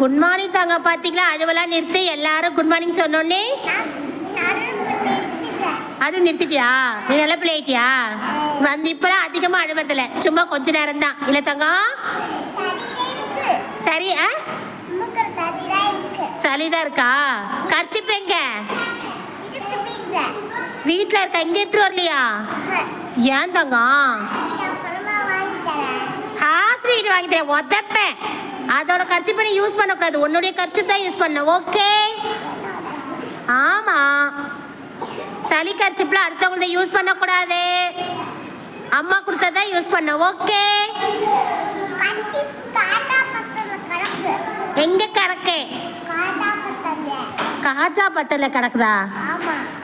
Good morning தாங்க பார்த்தீங்களா அழுவெல்லாம் நிறுத்தி எல்லாரும் குட் மார்னிங் சொன்னோன்னே. அழு நிறுத்திட்டியா? நீ நல்ல பிள்ளை ஆயிட்டியா? வந்து இப்பெல்லாம் அதிகமாக அழுவதில்ல. சும்மா கொஞ்ச நேரம் தான் இல்லை தங்கம் சரி ஆ? சளிதான் இருக்கா? கர்ச்சிப்பு எங்க? வீட்டில் இருக்கா? இங்கே எடுத்துட்டு வரலையா? ஏன் தங்கம் ஹாஸ்பிட்டல் வாங்கி தரேன் உதப்பேன். அதோட யூஸ் பண்ணக்கூடாது. உன்னுடைய கர்ச்சி தான் யூஸ் பண்ண ஓகே ஆமாம் சளி கர்ச்சிப்பில் அடுத்தவங்களத யூஸ் பண்ணக்கூடாது. அம்மா கொடுத்ததான் யூஸ் பண்ண ஓகே எங்க கறக்கு? காஜா பட்டல கிடக்குதா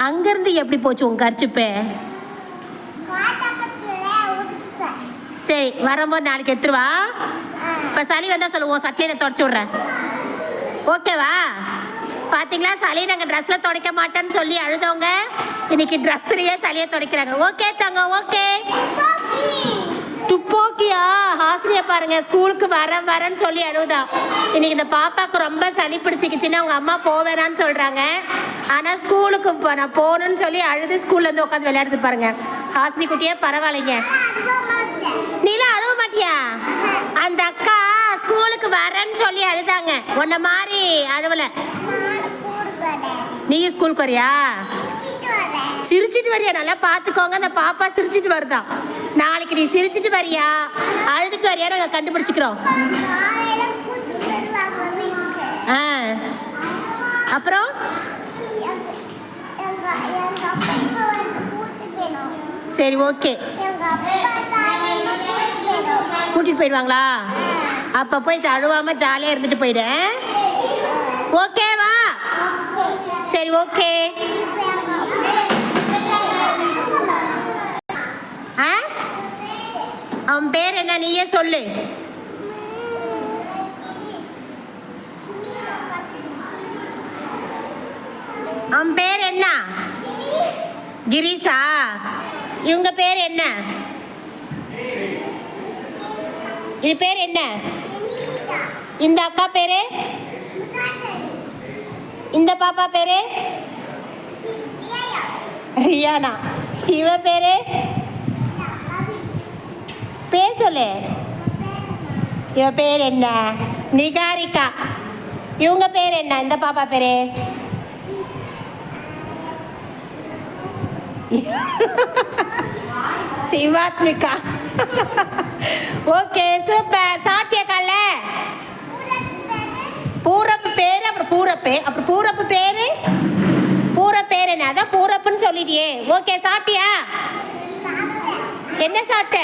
அங்கிருந்து எப்படி போச்சு உன் கர்ச்சிப்பு சரி வரும்போது நாளைக்கு எடுத்துருவா இப்போ சளி வந்தால் சொல்லுவோம் உன் தொடச்சி விட்றேன். ஓகேவா பார்த்தீங்களா சளி நாங்கள் ட்ரெஸ்ஸில் துடைக்க மாட்டேன்னு சொல்லி அழுதவங்க இன்னைக்கு ட்ரெஸ்ஸுலேயே சளியை துடைக்கிறாங்க. ஓகே தாங்க ஓகே துப்போக்கியா? ஹாஸ்டலியை பாருங்க ஸ்கூலுக்கு வர வரேன்னு சொல்லி அழுதா. இன்னைக்கு இந்த பாப்பாவுக்கு ரொம்ப சளி பிடிச்சிக்கிச்சுன்னு அவங்க அம்மா போவேணான்னு சொல்கிறாங்க ஆனால் ஸ்கூலுக்கு இப்போ நான் போகணும்னு சொல்லி அழுது ஸ்கூல்லேருந்து உட்காந்து விளையாடுது பாருங்க. ஹாசினி குட்டியே பரவாயில்லைங்க. நீலாம் அழுவ மாட்டியா? அந்த அக்கா ஸ்கூலுக்கு வரேன்னு சொல்லி அழுதாங்க. உன்ன மாதிரி அழுவல. நீ ஸ்கூலுக்கு வரியா? சிரிச்சிட்டு வரியா? நல்லா பார்த்துக்கோங்க. அந்த பாப்பா சிரிச்சிட்டு வருதா. நாளைக்கு நீ சிரிச்சிட்டு வரியா? அழுதுட்டு வரியா? நாங்கள் கண்டுபிடிச்சிக்கிறோம். ஆ. அப்புறம்? சரி ஓகே. கூட்டிட்டு போயிடுவாங்களா? அப்போ போய் தழுவாமல் ஜாலியாக இருந்துட்டு போயிடேன் ஓகேவா சரி ஓகே ஆ? அவன் பேர் என்ன? நீயே சொல்லு. அவன் பேர் என்ன? கிரீஷா இவங்க பேர் என்ன? இது பேர் என்ன? இந்த அக்கா பேரு? இந்த பாப்பா பேரு? ரியானா. இவ பேரு? பேர் சொல்லு. இவ பேர் என்ன? நிகாரிகா. இவங்க பேர் என்ன? இந்த பாப்பா பேரு? சிவாத்மிகா. Okay super. சாப்பிட்டியா கால பூரப்பு பேர் அப்புறம் பூரப்பு. அப்புறம் பூரப்பு பேர்? பூர பேர் என்ன? அதான் பூரப்புன்னு சொல்லிட்டியே. ஓகே சாப்பிட்டியா? என்ன சாப்பிட்ட?